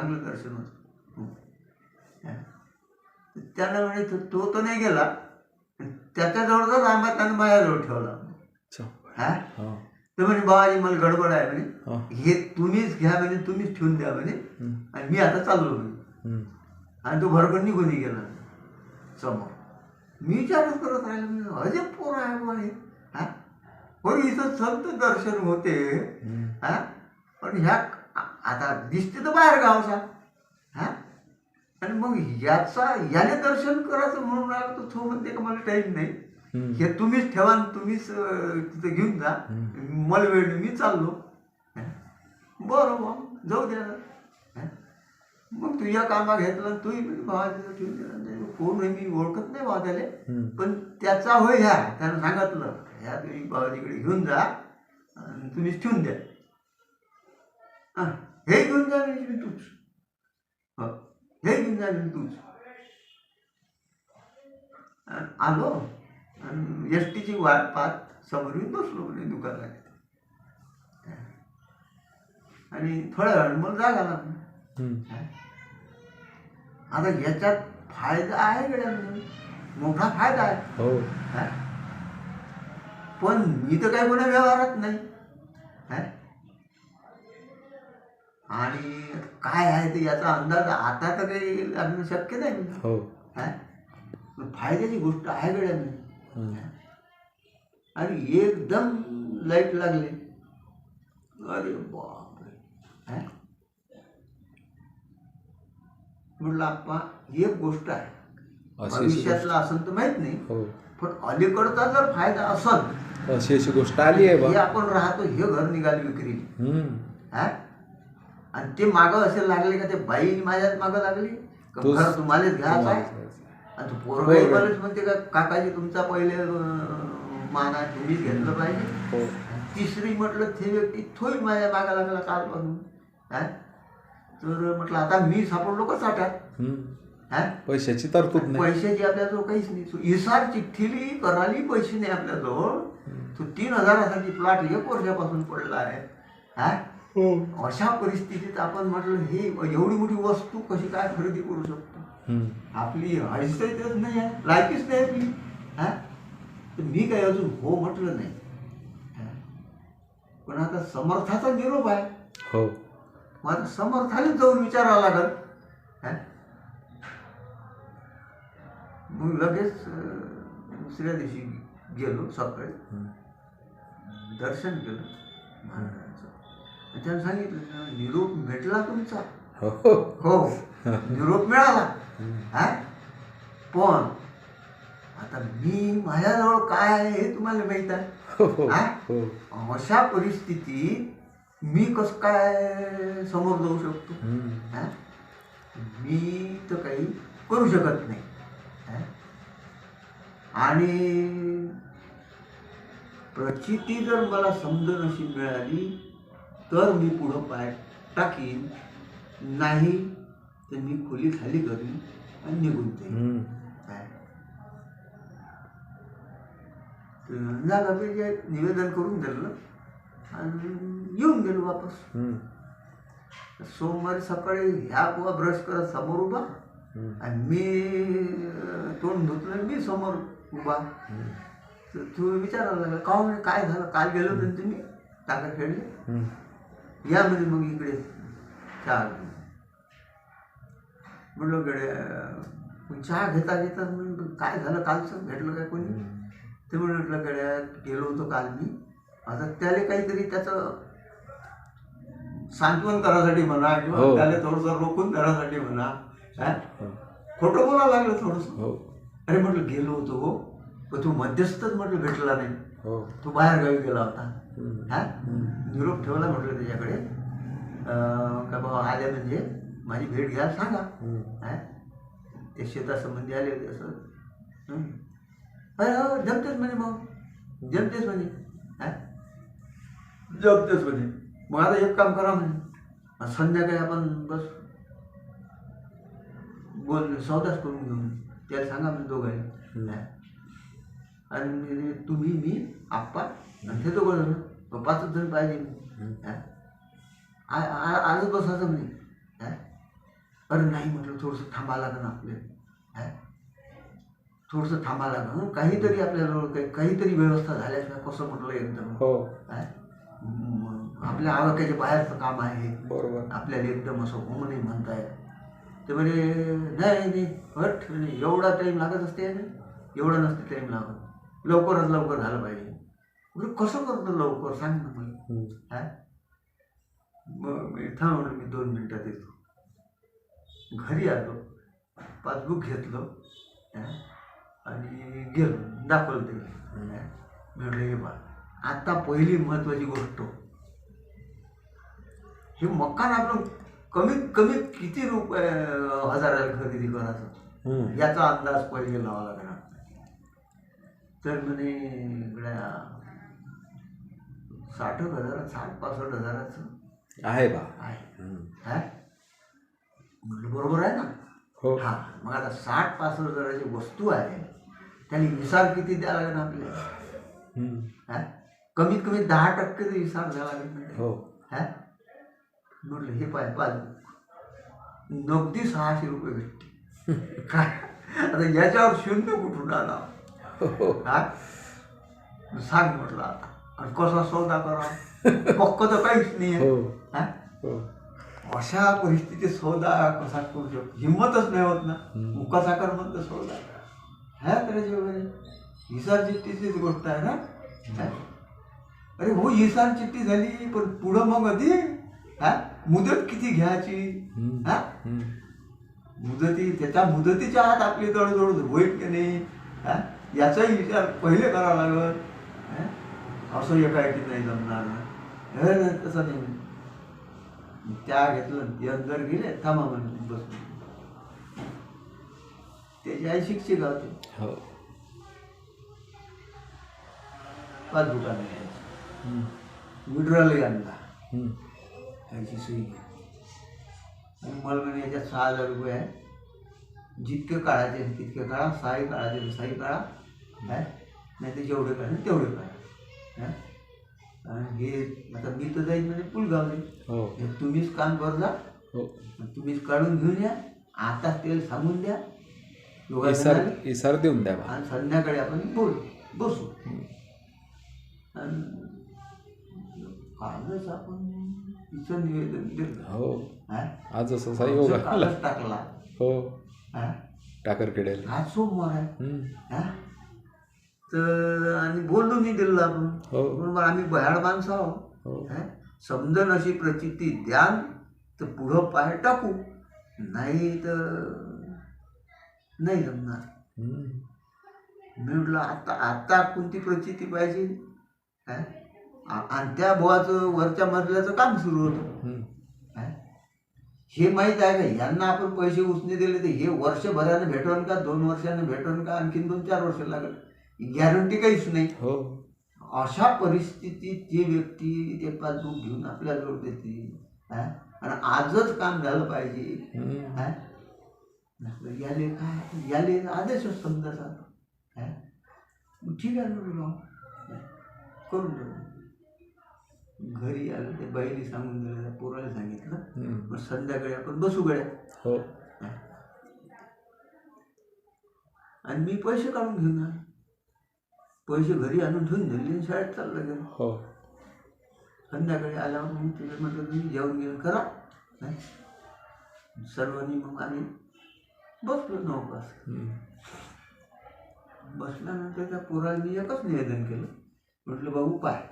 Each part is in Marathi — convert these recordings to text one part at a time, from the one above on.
चांगलं दर्शन होतं हं. हा. तर त्यानं म्हणे तो तो तर नाही गेला त्याच्याजवळचाच आंबा त्यानं माझ्याजवळ ठेवला. हा? हा. तर म्हणे बाबाजी मला गडबड आहे म्हणे. हा. हे तुम्हीच घ्या म्हणे तुम्हीच ठेवून द्या म्हणे. आणि मी आता चाललो म्हणे. आणि तो भरकन निघून गेला समोर. मी विचारच करत राहिलो मी अजय पोर आहे म्हणे हा. बरं इथं संत दर्शन होते. हा? पण ह्या आता दिसते तर बाहेर गावचा. हा? आणि मग याचा याने दर्शन करायचं म्हणून राहिला तर तो म्हणते का मला टाईम नाही. हे तुम्हीच ठेवा तुम्हीच तिथं घेऊन जा. मला वेळ मी चाललो. बरं बा जाऊ द्या. मग तू या कामा घेतला तूही म्हणजे भावाचं ठेवून दिला. कोण मी ओळखत नाही भावा त्याला. पण त्याचा होय ह्या त्यानं सांगितलं. ह्या तुम्ही बाबाजीकडे घेऊन जा आणि तुम्हीच ठेवून द्या. हा, हे घेऊन जा मी तूच. हो, हे घेऊन जा म्हणजे तूच. आणि आलो. आणि एस टीची वाट पाहत समोर येऊन बसलो म्हणजे दुकानात. आणि थोड्या वेळाने मला जाग. आता याच्यात फायदा आहे गड्या मोठा फायदा आहे. हो? पण मी तर काही कोणा व्यवहारात नाही? आणि काय आहे ते याचा अंदाज आता तर काही लागणं शक्य नाही. हो. फायद्याची गोष्ट आहे गड्या हम्म. आणि एकदम लाइट लागले. अरे बापरे. हा? म्हटलं आप्पा एक गोष्ट आहे. भविष्यातला असं तर माहीत नाही हो. पण अलीकडचा जर फायदा असल अशी अशी गोष्ट आली आहे आपण राहतो हे घर निघाली विक्री. हा? आणि ते मागं असे लागले का ते बाई माझ्यात मागं लागली? घर तुम्हालाच घ्यायचं आहे? आणि हो, मलाच म्हणते का काकाजी तुमचा पहिले मान तुम्हीच घेतलं पाहिजे. हो. तिसरी म्हटलं ते व्यक्ती थोडी माझ्या मागा लागला कालपासून हा? तर म्हटलं आता मी सापडलो का. हा? पैशाची तरतूद नाही. पैशाची आपल्याजवळ काहीच नाही. इसार चिठ्ठीली कराली पैसे नाही आपल्याजवळ. तो तीन हजारासाठी प्लॉट एक वर्षापासून पडला आहे. हो? अशा परिस्थितीत आपण म्हटलं हे एवढी मोठी वस्तू कशी काय खरेदी करू शकतो. आपली हैसियतच नाही आहे लायकीच नाही आपली. हा? तर मी काही अजून हो म्हटलं नाही. हा? पण आता समर्थाचा निरोप आहे. हो. मग आता समर्थाने जाऊन विचारावं लागल. हा? मग लगेच दुसऱ्या दिवशी गेलो सकाळी. दर्शन केलं. आणि त्यानं सांगितलं निरोप भेटला तुमचा. हो. हो. निरोप मिळाला. हा? पण आता मी माझ्याजवळ काय आहे हे तुम्हाला माहीत आहे? हो हो. अशा परिस्थितीत मी कसं काय समोर जाऊ शकतो. हा? मी तर काही करू शकत नाही. हा? आणि प्रचिती जर मला समजून अशी मिळाली तर मी पुढं पाय टाकीन. नाही तर मी खोली खाली करीन आणि निघून जाईन? तर जागा निवेदन करून दिलं आणि येऊन गेलो वापस. सोमवारी सकाळी ह्या बुवा ब्रश करत समोर उभा. आणि मी तोंड धुतलं आणि मी समोर उभा. तर तू विचारायला लागला का काय झालं? काल गेलो ना तुम्ही? टाका खेळले? हम्म. या म्हणे मग इकडे चहा गड्या मग चहा घेता घेता म्हणलं काय झालं कालचं भेटलं काय कोणी. ते म्हटलं गड्या गेलो होतो काल मी आता त्याला काहीतरी त्याचं सांत्वन करायसाठी म्हणा किंवा हो. त्याला थोडंसं रोखून धरासाठी म्हणा हा? खोटं बोलावं लागलं थोडंसं हो अरे म्हटलं गेलो होतो हो पण तू मध्यस्थच म्हटलं भेटला नाही तो बाहेर गावी गेला होता. हा. निरोप ठेवला म्हटलं त्याच्याकडे. का बाबा आले म्हणजे माझी भेट घ्या सांगा. हा? ते शेतासंबंधी आले होते असं. हं. अरे हो जमतेच म्हणे मग. जमतेच म्हणे. हा? जमतेच म्हणे. मग आता एक काम करा म्हणे. संध्याकाळी आपण बस. बोल सौदाच करून घेऊन त्याला सांगा म्हणजे दोघं आणि तुम्ही मी आप्पा आणि ते दोघं जण पाचच जण पाहिजे. आजच बसायचं हा? अरे नाही म्हटलं थोडंसं थांबा लागेल आपल्याला. हा? थोडंसं थांबा लागेल? काहीतरी आपल्याजवळ काही काहीतरी व्यवस्था झाल्याशिवाय कसं म्हटलं एकदम हो? म- आपल्या आवाक्याच्या बाहेरचं काम आहे. बरोबर. आपल्याला एकदम असं होम नाही म्हणताय. ते म्हणे नाही नाही हट. एवढा टाईम लागत असते ना एवढा नसते टाईम लागत. लवकरात लवकर झालं पाहिजे. म्हणजे कसं करतो लवकर सांग ना मला. हा मग मी थांबवलं मी दोन मिनटात येतो घरी आलो पासबुक घेतलं हा? आणि गेलो दाखवलं ते? मी म्हटलं हे बा आता पहिली महत्वाची गोष्ट हे मकान आपलं कमीत कमी किती रुपये हजाराला खरेदी करायचं. याचा अंदाज पहिले लावा लागणार तर म्हणे इकड्या साठ हजार साठ पासष्ट हजाराचं आहे बा. आहे. हा? म्हटलं बरोबर आहे ना? हो. हा. मग आता साठ पासष्ट हजाराची वस्तू आहे. त्याने विसार किती द्यावा लागेल आपल्याला. हा? कमीत कमी दहा टक्के तरी विसार द्यावा लागेल हा? म्हटलं हे पाय पाच नगदी सहाशे रुपये भेटते काय? आता याच्यावर शून्य कुठून आला? हो. हा? सांग म्हटलं आता. आणि कसा सौदा करा पक्क तर काहीच नाही आहे हो हा? अशा परिस्थितीत सौदा कसा करू शकतो हिंमतच नाही होत ना. मुका साखर म्हणतो सौदा ह्या करायची वगैरे हिसार चिठ्ठीचीच गोष्ट आहे ना? अरे हो हिसार चिठ्ठी झाली पण पुढं मग कधी हा मुदत किती घ्यायची. हा. मुदती त्याच्या मुदतीच्या आत आपली तडजोड होईल की नाही हा? याचाही विचार पहिले करावा लागल हा? असं एका की नाही जमणार? ना हे नाही, तसं नाही. त्या घेतलं अंदर गेले थांबा म्हणून बस त्याची आई शिक्षिका होती. हो. पाच दुकानं घ्यायची. हम्म. विड्रॉलही आणला हम्म. याची सही घ्या. आणि मला म्हणे याच्यात सहा हजार रुपये आहे. जितके काढायचे तितके काढा सहाही काढायचे सहाही काढा काय नाही ते जेवढे काढा तेवढे काढा हा? आता मी तर जाईन म्हणजे पुलगावले. हो. हे तुम्हीच काम कर जा हो तुम्हीच काढून घेऊन या. आता तेल सांगून द्या. इसार देऊन द्या आणि संध्याकाळी आपण बोल बसू. आणि कालच आपण तिचं निवेदन दिलं. हो? आज असं असा योग आमचं आला. कालच टाकला. हो? टाकर केडेल आज सोमवार आहे? तर आणि बोलूनही दिलं आपण. हो. बरोबर आम्ही बयाड माणसं आहो हो? समजन अशी प्रचिती द्याल तर पुढं पाय टाकू. नाही तर नाही जमणार. मी म्हटलं आता आता कोणती प्रचिती पाहिजे? काय आणि त्या बुवाचं वरच्या मजल्याचं काम सुरू होतं? हे? माहीत आहे का? यांना आपण पैसे उसने दिले तर हे वर्षभरानं भेटवून का? दोन वर्षानं भेटवून का? आणखीन दोन चार वर्ष लागेल. गॅरंटी काहीच नाही हो अशा परिस्थितीत जे व्यक्ती ते पासबुक घेऊन आपल्याजवळ देतील हा? आणि आजच काम झालं पाहिजे. हा? याले काय याले हा? मग ठीक आहे. हा? करून देऊ घरी आलं ते बाईने सांगून दिलं पोराला सांगितलं. मग संध्याकाळी आपण बसू गड्या हो आणि मी पैसे काढून घेऊन आलो पैसे घरी आणून ठेवून दिले आणि शाळेत चाललं गेलो हो संध्याकाळी आल्यावर मग तुला म्हटलं तुम्ही जेवण घेऊन करा हं? सर्वांनी मग आम्ही बसलो हम्म. बसल्यानंतर त्या पोराला मी एकच निवेदन केलं म्हटलं भाऊ पाय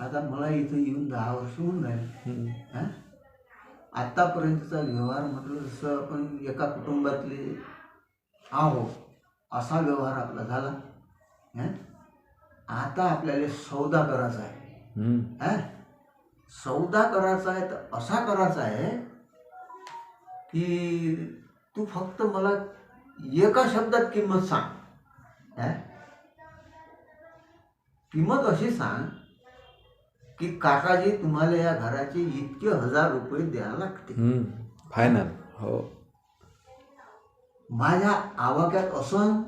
आता मला इथं येऊन दहा वर्ष होऊन राहिले. हं? आत्तापर्यंतचा व्यवहार म्हटलं जसं आपण एका कुटुंबातले आहो असा व्यवहार आपला झाला? आता आपल्याला सौदा करायचा आहे. हं? सौदा करायचा आहे तर असा करायचा आहे की तू फक्त मला एका शब्दात किंमत सांग हं? किंमत अशी सांग की काकाजी तुम्हाला या घराचे इतके हजार रुपये द्यावे लागते. फायनल हो माझ्या आवाक्यात असन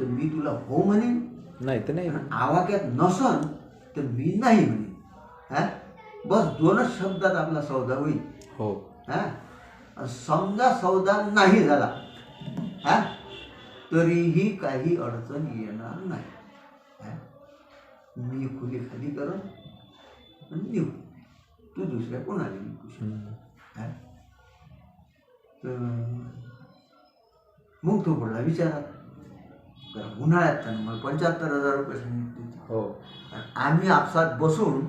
तर मी तुला हो म्हणेन. नाही तर नाही. आवाक्यात नसन तर मी नाही म्हणेन. हा? बस दोनच शब्दात आपला सौदा होईल. हो. हा? समजा सौदा नाही झाला हा? तरीही काही अडचण येणार नाही. हा? मी खुली खाली करन आणि निघू. तू दुसऱ्या कोणाला हम्म. हा? तर मग तो पडला विचारात उन्हाळ्यात त्यानं मला पंच्याहत्तर हजार रुपये सांगितले. हो. आम्ही आपसात बसून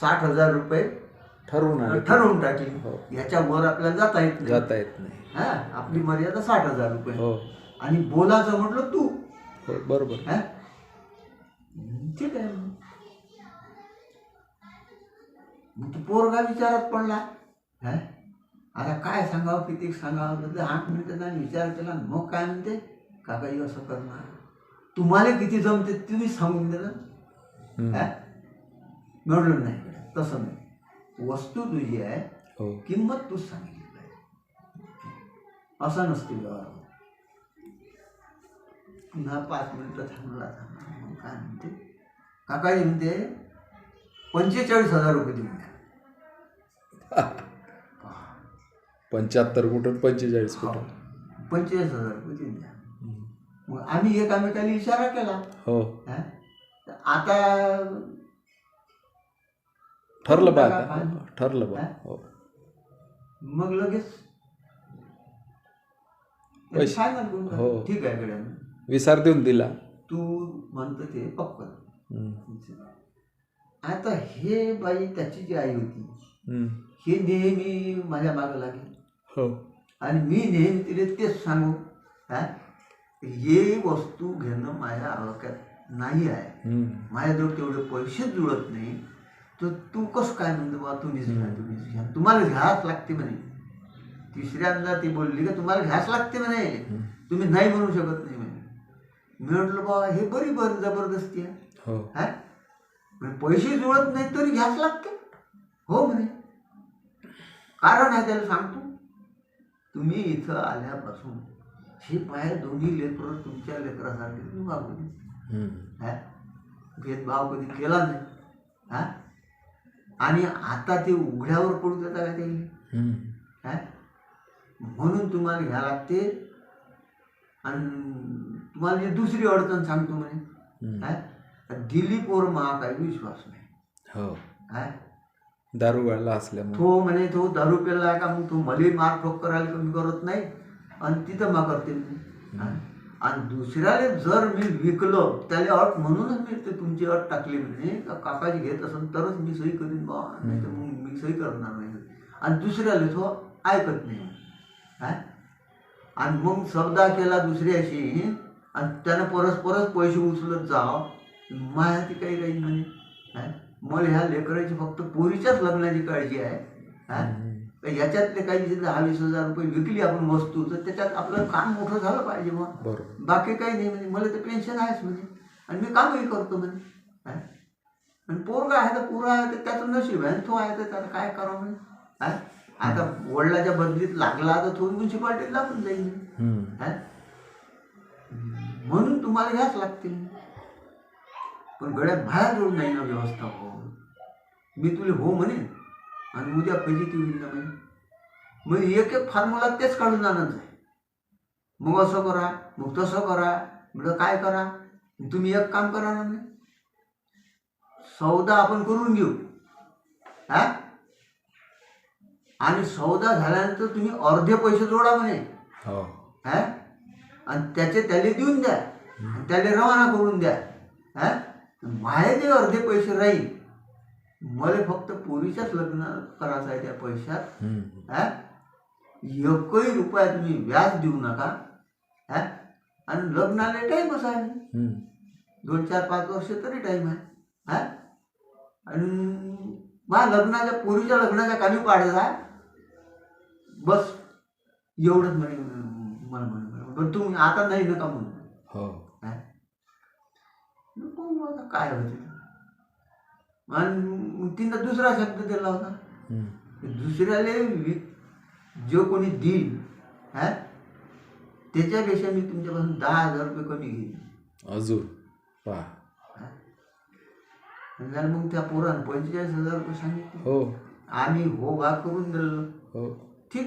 साठ हजार रुपये ठरवून ठरवून टाकले. हो. याच्यावर आपल्याला जाता येत नाही. जाता येत नाही. हा आपली मर्यादा साठ हजार रुपये. हो. आणि बोलायचं म्हटलं तू. हो बरोबर. हा? ठीक आहे. मग. तू पोरगा विचारात पडला. हा? आता काय सांगावं किती सांगावं? आठ मिनिटं विचार केला मग काय म्हणते? काकाजी असं करणार. तुम्हाला किती जमते तुम्ही सांगून दिलं. हा? म्हटलं नाही तसं नाही. वस्तू तुझी आहे. हो. किंमत तूच सांगितली पाहिजे. असा नसते व्यवहार. पुन्हा पाच मिनिटं थांबला थांबला मग काय म्हणते? काकाजी म्हणते पंचेचाळीस हजार रुपये देऊन द्या. पंच्याहत्तर कुठून? पंचेचाळीस कुठून? पंचेचाळीस हजार रुपये देऊन द्या. मग आम्ही एकामेकाला इशारा केला. हो. हा? तर आता ठरलं बा आता? ठरलं बा. हा? मग लगेच पैसे- फायनल करून हो. ठीक आहे गड्या विसार देऊन दिला. तू म्हणतं ते पक्क हम्म. आता हे बाई त्याची जी आई होती हम्म. हे नेहमी माझ्या मागं लागेल. हो. आणि मी नेहमी तिला तेच सांगू. हा? हे वस्तू घेणं माझ्या आवाक्यात नाही आहे. माझ्याजवळ तेवढे पैसेच जुळत नाही. तर तू कसं काय म्हणतो बा तुम्हीच घ्या तुम्हीच घ्या तुम्हाला घ्यावंच लागते म्हणे. तिसऱ्यांदा ती बोलली का तुम्हाला घ्यास लागते म्हणे. तुम्ही नाही म्हणू शकत नाही म्हणे. मी म्हटलं बा हे बरी बरी जबरदस्ती आहे. हो. हा? पैसे जुळत नाही तरी घ्यास लागते. हो म्हणे. कारण आहे त्याला सांगतो. तुम्ही इथं आल्यापासून हे पाय दोन्ही लेकरं तुमच्या लेकरासारखे तुम्ही वागवले हम्म. हा? भेदभाव कधी केला नाही. हा? आणि आता ते उघड्यावर पडू देता का ते. हा? म्हणून तुम्हाला घ्या लागते. आणि तुम्हाला जी दुसरी अडचण सांगतो म्हणे. हा? दिली पोर मा काही विश्वास नाही. हो. हा? दारू वाढला असल्यामुळे. तो म्हणे तो दारू पेला का मग तो मले मार ठोक करायला कमी करत नाही. आणि तिथं मा करते? आणि दुसऱ्याला जर मी विकलो त्याला अट म्हणूनच मी ते तुमची अट टाकली म्हणे. का काकाजी घेत असेल तरच मी सही करीन बा. नाही तर मग मी सही करणार नाही. आणि दुसऱ्याला तो ऐकत नाही हा? आणि मग सबदा केला दुसऱ्याशी. आणि त्यानं परस्परच पैसे उचलत जाव. माया ती काही काही म्हणे? मला ह्या लेकराची फक्त पोरीच्याच लग्नाची काळजी आहे. तर याच्यातले काही जे दहा वीस हजार रुपये विकली आपण वस्तू तर त्याच्यात आपलं काम मोठं झालं पाहिजे मग बरोबर. बाकी काही नाही म्हणजे मला तर पेन्शन आहेच म्हणजे आणि मी कामही करतो म्हणजे? आणि पोरगा आहे तर पोरं आहे तर त्याचं नशीब आहे. तो आहे तर त्याला काय करावं म्हणजे हा? आता वडिलाच्या बदलीत लागला तर तो म्युन्सिपाल्टीत लागून जाईल? म्हणून तुम्हाला घ्याच लागते पण गड्यात बाहेर जोड नाही ना व्यवस्था हो. मी तुला हो म्हणेन आणि उद्या पैसे ती होईल ना म्हणे मग एक एक फॉर्म्युला तेच काढून आणत आहे मग असं करा मग तसं करा म्हणजे काय करा? तुम्ही एक काम करा ना सौदा आपण करून घेऊ. हा? आणि सौदा झाल्यानंतर तुम्ही अर्धे पैसे जोडा म्हणे. हो. हा? आणि त्याचे त्याला देऊन द्या. त्याला रवाना करून द्या. हा? माझे जे अर्धे पैसे राहील. मला फक्त पोरीच्याच लग्न करायचं आहे त्या पैशात. हा? एकही रुपया तुम्ही व्याज देऊ नका हा? आणि लग्नाला टाईमच आहे. दोन चार पाच वर्ष तरी टाईम आहे हा? आणि माझ्या लग्नाच्या पोरीच्या लग्नाच्या कामी पाडायचा बस. एवढंच म्हणे मला म्हणे. पण तुम्ही आता नाही नका म्हणून हो. हा? काय होते? आणि तिनं दुसरा शब्द दिला होता. दुसऱ्याले जो कोणी देईल हा त्याच्यापेक्षा मी तुमच्यापासून दहा हजार रुपये कमी घेईन. अजून? पहा. मग त्या पोरानं पंचेचाळीस हजार रुपये सांगितले. हो. आम्ही हो बा करून दिलं हो.